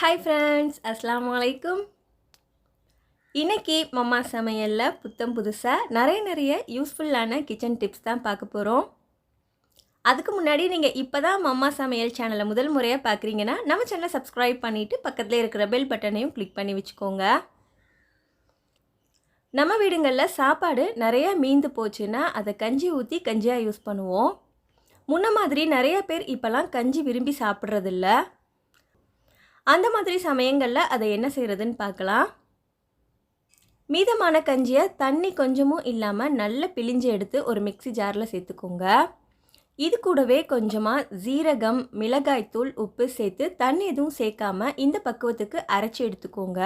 Hi friends அஸ்லாம் வலைக்கும் இன்றைக்கி மம்மா சமையலில் புத்தம் புதுசாக நிறைய நிறைய யூஸ்ஃபுல்லான கிச்சன் டிப்ஸ் தான் பார்க்க போகிறோம் அதுக்கு முன்னாடி நீங்கள் இப்போ தான் மம்மா சமையல் சேனலை முதல் முறையாக பார்க்குறீங்கன்னா நம்ம சேனலை சப்ஸ்கிரைப் பண்ணிவிட்டு பக்கத்தில் இருக்கிற பெல் பட்டனையும் கிளிக் பண்ணி வச்சுக்கோங்க. நம்ம வீடுங்களில் சாப்பாடு நிறைய மீந்து போச்சுன்னா அதை கஞ்சி ஊற்றி கஞ்சியாக யூஸ் பண்ணுவோம். முன்ன மாதிரி நிறைய பேர் இப்போல்லாம் கஞ்சி விரும்பி சாப்பிட்றதில்ல. அந்த மாதிரி சமயங்களில் அதை என்ன செய்கிறதுன்னு பார்க்கலாம். மீதமான கஞ்சியை தண்ணி கொஞ்சமும் இல்லாமல் நல்லா பிழிஞ்சு எடுத்து ஒரு மிக்ஸி ஜாரில் சேர்த்துக்கோங்க. இது கூடவே கொஞ்சமாக ஜீரகம் மிளகாய்த்தூள் உப்பு சேர்த்து தண்ணி எதுவும் சேர்க்காமல் இந்த பக்குவத்துக்கு அரைச்சி எடுத்துக்கோங்க.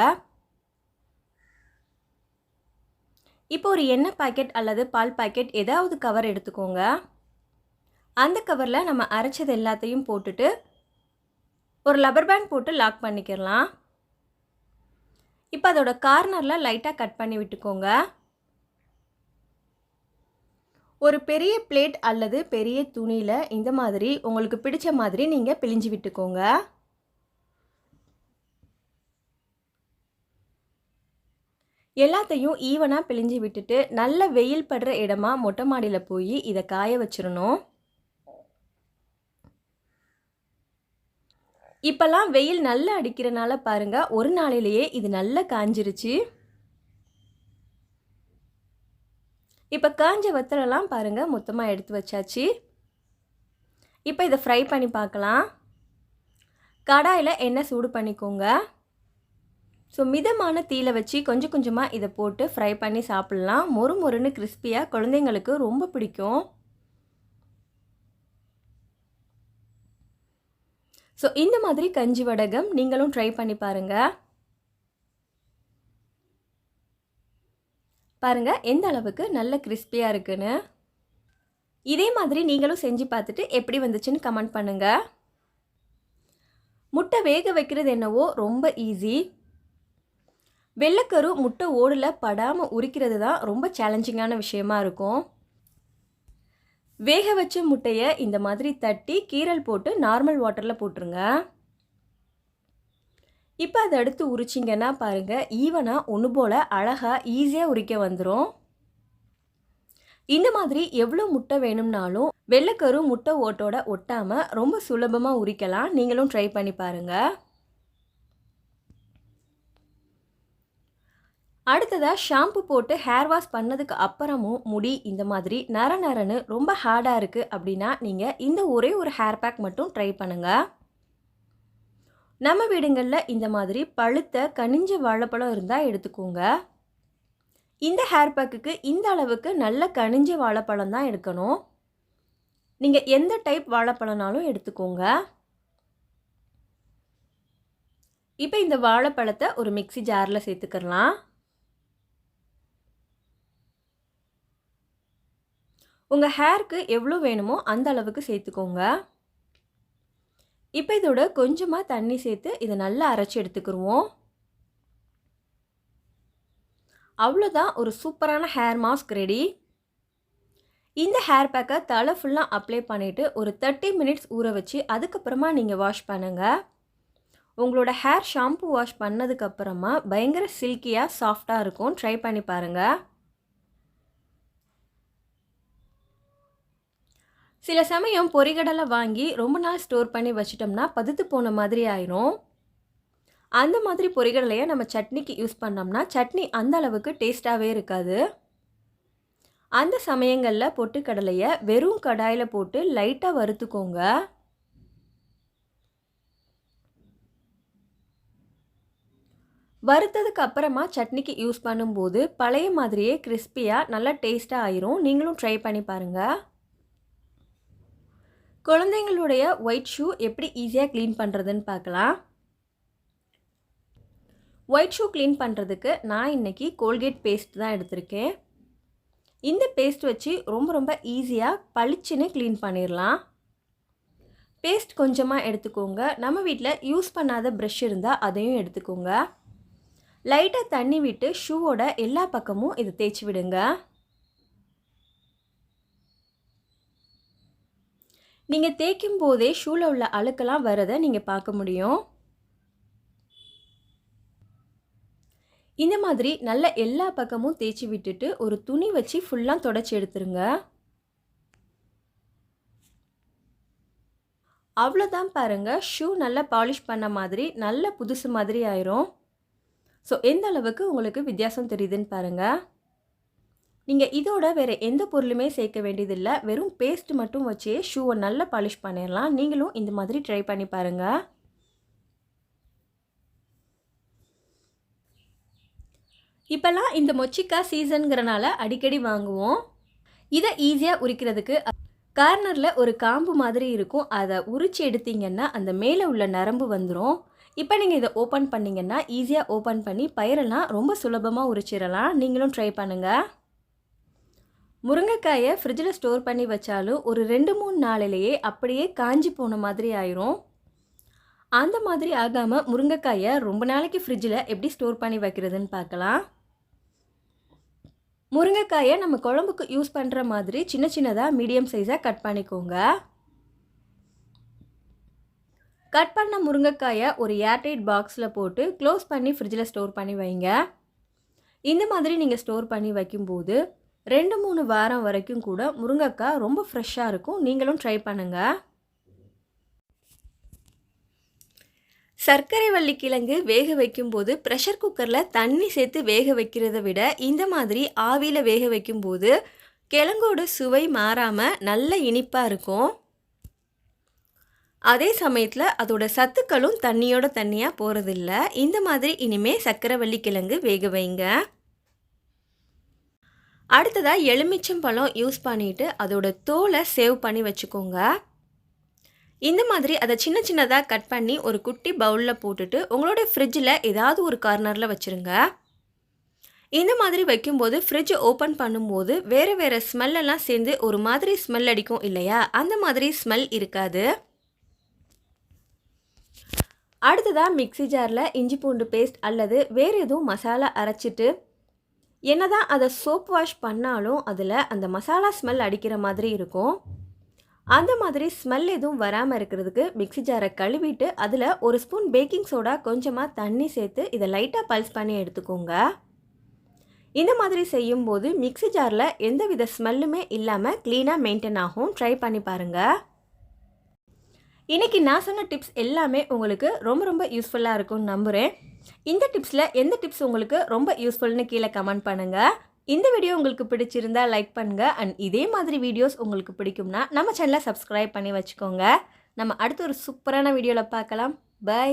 இப்போ ஒரு எண்ணெய் பாக்கெட் அல்லது பால் பாக்கெட் ஏதாவது கவர் எடுத்துக்கோங்க. அந்த கவரில் நம்ம அரைச்சது எல்லாத்தையும் போட்டுட்டு ஒரு லப்பர் பேண்ட் போட்டு லாக் பண்ணிக்கிறலாம் இப்போ அதோட கார்னரில் லைட்டாக கட் பண்ணி விட்டுக்கோங்க. ஒரு பெரிய பிளேட் அல்லது பெரிய துணியில் இந்த மாதிரி உங்களுக்கு பிடிச்ச மாதிரி நீங்கள் பிழிஞ்சு விட்டுக்கோங்க. எல்லாத்தையும் ஈவனாக பிழிஞ்சு விட்டுட்டு நல்ல வெயில் படுற இடமா மொட்டை மாடியில் போய் இதை காய வச்சிடணும். இப்போல்லாம் வெயில் நல்லா அடிக்கிறனால பாருங்கள் ஒரு நாளிலேயே இது நல்லா காஞ்சிருச்சு. இப்போ காஞ்ச வத்தலெல்லாம் பாருங்கள் மொத்தமாக எடுத்து வச்சாச்சு. இப்போ இதை ஃப்ரை பண்ணி பார்க்கலாம். கடாயில் எண்ணெய் சூடு பண்ணிக்கோங்க. ஸோ மிதமான தீயில வச்சு கொஞ்சம் கொஞ்சமாக இதை போட்டு ஃப்ரை பண்ணி சாப்பிட்லாம். மொறு மொறுன்னு கிறிஸ்பியாக குழந்தைங்களுக்கு ரொம்ப பிடிக்கும். ஸோ இந்த மாதிரி கஞ்சி வடகம் நீங்களும் ட்ரை பண்ணி பாருங்கள் பாருங்கள் எந்த அளவுக்கு நல்ல கிறிஸ்பியாக இருக்குன்னு. இதே மாதிரி நீங்களும் செஞ்சு பார்த்துட்டு எப்படி வந்துச்சுன்னு கமெண்ட் பண்ணுங்கள் முட்டை வேக வைக்கிறது என்னவோ ரொம்ப ஈஸி வெள்ளைக்கரு முட்டை ஓடில் படாமல் உரிக்கிறது தான் ரொம்ப சேலஞ்சிங்கான விஷயமா இருக்கும். வேக வச்ச முட்டையை இந்த மாதிரி தட்டி கீரல் போட்டு நார்மல் வாட்டரில் போட்டுருங்க. இப்போ அதை எடுத்து உரிச்சிங்கன்னா பாருங்கள் ஈவனாக ஒன்று போல் அழகாக ஈஸியாக உரிக்க வந்துடும் இந்த மாதிரி எவ்வளோ முட்டை வேணும்னாலும் வெள்ளைக்கரு முட்டை ஓட்டோட ஒட்டாமல் ரொம்ப சுலபமாக உரிக்கலாம். நீங்களும் ட்ரை பண்ணி பாருங்கள் அடுத்ததாக ஷாம்பு போட்டு ஹேர் வாஷ் பண்ணதுக்கு அப்புறமும் முடி இந்த மாதிரி நர நரன்னு ரொம்ப ஹார்டாக இருக்குது அப்படின்னா நீங்கள் இந்த ஒரே ஒரு ஹேர் பேக் மட்டும் ட்ரை பண்ணுங்கள் நம்ம வீடுங்களில் இந்த மாதிரி பழுத்த கனிஞ்ச வாழைப்பழம் இருந்தால் எடுத்துக்கோங்க. இந்த ஹேர் பேக்குக்கு இந்த அளவுக்கு நல்ல கனிஞ்ச வாழைப்பழம் தான் எடுக்கணும். நீங்கள் எந்த டைப் வாழைப்பழம்னாலும் எடுத்துக்கோங்க. இப்போ இந்த வாழைப்பழத்தை ஒரு மிக்சி ஜாரில் சேர்த்துக்கலாம் உங்கள் ஹேருக்கு எவ்வளோ வேணுமோ அந்த அளவுக்கு சேர்த்துக்கோங்க. இப்போ இதோட கொஞ்சமாக தண்ணி சேர்த்து இதை நல்லா அரைச்சி எடுத்துக்கிடுவோம் அவ்வளோதான் ஒரு சூப்பரான ஹேர் மாஸ்க் ரெடி இந்த ஹேர் பேக்கை தலை ஃபுல்லாக அப்ளை பண்ணிவிட்டு ஒரு தேர்ட்டி மினிட்ஸ் ஊற வச்சு அதுக்கப்புறமா நீங்கள் வாஷ் பண்ணுங்கள் உங்களோட ஹேர் ஷாம்பு வாஷ் பண்ணதுக்கப்புறமா பயங்கர சில்கியாக சாஃப்டாக இருக்கும். ட்ரை பண்ணி பாருங்கள் சில சமயம் பொறிகடலை வாங்கி ரொம்ப நாள் ஸ்டோர் பண்ணி வச்சிட்டோம்னா பதுத்து போன மாதிரி ஆயிரும். அந்த மாதிரி பொறிகடலையை நம்ம சட்னிக்கு யூஸ் பண்ணோம்னா சட்னி அந்த அளவுக்கு டேஸ்ட்டாகவே இருக்காது. அந்த சமயங்களில் பொட்டுக்கடலையை வெறும் கடாயில் போட்டு லைட்டாக வறுத்துக்கோங்க. வறுத்ததுக்கு அப்புறமா சட்னிக்கு யூஸ் பண்ணும்போது பழைய மாதிரியே கிறிஸ்பியாக நல்லா டேஸ்ட்டாக ஆயிரும். நீங்களும் ட்ரை பண்ணி பாருங்கள் குழந்தைங்களுடைய ஒயிட் ஷூ எப்படி ஈஸியாக க்ளீன் பண்ணுறதுன்னு பார்க்கலாம். ஒயிட் ஷூ க்ளீன் பண்ணுறதுக்கு நான் இன்றைக்கி கோல்கேட் பேஸ்ட் தான் எடுத்திருக்கேன். இந்த பேஸ்ட் வச்சு ரொம்ப ரொம்ப ஈஸியாக பளிச்சுன்னு க்ளீன் பண்ணிடலாம் பேஸ்ட் கொஞ்சமாக எடுத்துக்கோங்க. நம்ம வீட்டில் யூஸ் பண்ணாத ப்ரெஷ் இருந்தால் அதையும் எடுத்துக்கோங்க. லைட்டாக தண்ணி விட்டு ஷூவோட எல்லா பக்கமும் இதை தேய்ச்சி விடுங்க. நீங்கள் தேய்க்கும் போதே ஷூவில் உள்ள அழுக்கெல்லாம் வரதை நீங்கள் பார்க்க முடியும். இந்த மாதிரி நல்ல எல்லா பக்கமும் தேய்ச்சி விட்டுட்டு ஒரு துணி வச்சு ஃபுல்லாக தொடச்சி எடுத்துருங்க. அவ்வளோதான் பாருங்கள் ஷூ நல்லா பாலிஷ் பண்ண மாதிரி நல்ல புதுசு மாதிரி ஆயிரும். ஸோ எந்த அளவுக்கு உங்களுக்கு வித்தியாசம் தெரியுதுன்னு பாருங்கள் நீங்கள் இதோட வேறு எந்த பொருளுமே சேர்க்க வேண்டியதில்லை. வெறும் பேஸ்ட் மட்டும் வச்சே ஷூவை நல்லா பாலிஷ் பண்ணிடலாம் நீங்களும் இந்த மாதிரி ட்ரை பண்ணி பாருங்கள் இப்போல்லாம் இந்த மொச்சிக்காய் சீசனுங்கிறனால அடிக்கடி வாங்குவோம். இதை ஈஸியாக உரிக்கிறதுக்கு கார்னரில் ஒரு காம்பு மாதிரி இருக்கும். அதை உரிச்சு எடுத்தீங்கன்னா அந்த மேலே உள்ள நரம்பு வந்துடும் இப்போ நீங்கள் இதை ஓப்பன் பண்ணிங்கன்னா ஈஸியாக ஓப்பன் பண்ணி பயிரெல்லாம் ரொம்ப சுலபமாக உரிச்சிடலாம் நீங்களும் ட்ரை பண்ணுங்கள் முருங்கைக்காயை ஃப்ரிட்ஜில் ஸ்டோர் பண்ணி வச்சாலும் ஒரு ரெண்டு மூணு நாளிலேயே அப்படியே காஞ்சி போன மாதிரி ஆயிரும். அந்த மாதிரி ஆகாமல் முருங்கைக்காயை ரொம்ப நாளைக்கு ஃப்ரிட்ஜில் எப்படி ஸ்டோர் பண்ணி வைக்கிறதுன்னு பார்க்கலாம். முருங்கைக்காயை நம்ம குழம்புக்கு யூஸ் பண்ணுற மாதிரி சின்ன சின்னதாக மீடியம் சைஸாக கட் பண்ணிக்கோங்க. கட் பண்ண முருங்கைக்காயை ஒரு ஏர்டைட் பாக்ஸில் போட்டு க்ளோஸ் பண்ணி ஃப்ரிட்ஜில் ஸ்டோர் பண்ணி வைங்க. இந்த மாதிரி நீங்கள் ஸ்டோர் பண்ணி வைக்கும்போது ரெண்டு மூணு வாரம் வரைக்கும் கூட முருங்கைக்காய் ரொம்ப ஃப்ரெஷ்ஷாக இருக்கும். நீங்களும் ட்ரை பண்ணுங்கள் சர்க்கரை வள்ளி கிழங்கு வேக வைக்கும்போது ப்ரெஷர் குக்கரில் தண்ணி சேர்த்து வேக வைக்கிறத விட இந்த மாதிரி ஆவியில் வேக வைக்கும்போது கிழங்கோட சுவை மாறாமல் நல்ல இனிப்பாக இருக்கும். அதே சமயத்தில் அதோட சத்துக்களும் தண்ணியோட தண்ணியாக போகிறதில்ல இந்த மாதிரி இனிமேல் சர்க்கரைவள்ளி கிழங்கு வேக வைங்க. அடுத்ததாக எலுமிச்சம்பழம் யூஸ் பண்ணிவிட்டு அதோட தோலை சேவ் பண்ணி வச்சுக்கோங்க. இந்த மாதிரி அதை சின்ன சின்னதாக கட் பண்ணி ஒரு குட்டி பவுலில் போட்டுட்டு உங்களோட ஃப்ரிட்ஜில் ஏதாவது ஒரு கார்னரில் வச்சுருங்க. இந்த மாதிரி வைக்கும்போது ஃப்ரிட்ஜ் ஓப்பன் பண்ணும்போது வேறு வேறு ஸ்மெல்லெல்லாம் சேர்ந்து ஒரு மாதிரி ஸ்மெல் அடிக்கும் இல்லையா? அந்த மாதிரி ஸ்மெல் இருக்காது. அடுத்ததாக மிக்ஸி ஜாரில் இஞ்சி பூண்டு பேஸ்ட் அல்லது வேறு எதுவும் மசாலா அரைச்சிட்டு என்னதான் அதை சோப் வாஷ் பண்ணாலும் அதில் அந்த மசாலா ஸ்மெல் அடிக்கிற மாதிரி இருக்கும். அந்த மாதிரி ஸ்மெல் எதுவும் வராமல் இருக்கிறதுக்கு மிக்ஸி ஜாரை கழுவிட்டு அதில் ஒரு ஸ்பூன் பேக்கிங் சோடா கொஞ்சமாக தண்ணி சேர்த்து இதை லைட்டாக பல்ஸ் பண்ணி எடுத்துக்கோங்க. இந்த மாதிரி செய்யும்போது மிக்ஸி ஜாரில் எந்தவித ஸ்மெல்லுமே இல்லாமல் க்ளீனாக மெயின்டைன் ஆகும். ட்ரை பண்ணி பாருங்கள் இன்றைக்கி நான் சொன்ன டிப்ஸ் எல்லாமே உங்களுக்கு ரொம்ப ரொம்ப யூஸ்ஃபுல்லாக இருக்கும்னு நம்புகிறேன் இந்த டிப்ஸில் எந்த டிப்ஸ் உங்களுக்கு ரொம்ப யூஸ்ஃபுல்னு கீழே கமெண்ட் பண்ணுங்கள் இந்த வீடியோ உங்களுக்கு பிடிச்சிருந்தா லைக் பண்ணுங்கள் அண்ட் இதே மாதிரி வீடியோஸ் உங்களுக்கு பிடிக்கும்னா நம்ம சேனலை சப்ஸ்கிரைப் பண்ணி வச்சுக்கோங்க. நம்ம அடுத்த ஒரு சூப்பரான வீடியோவில் பார்க்கலாம். பை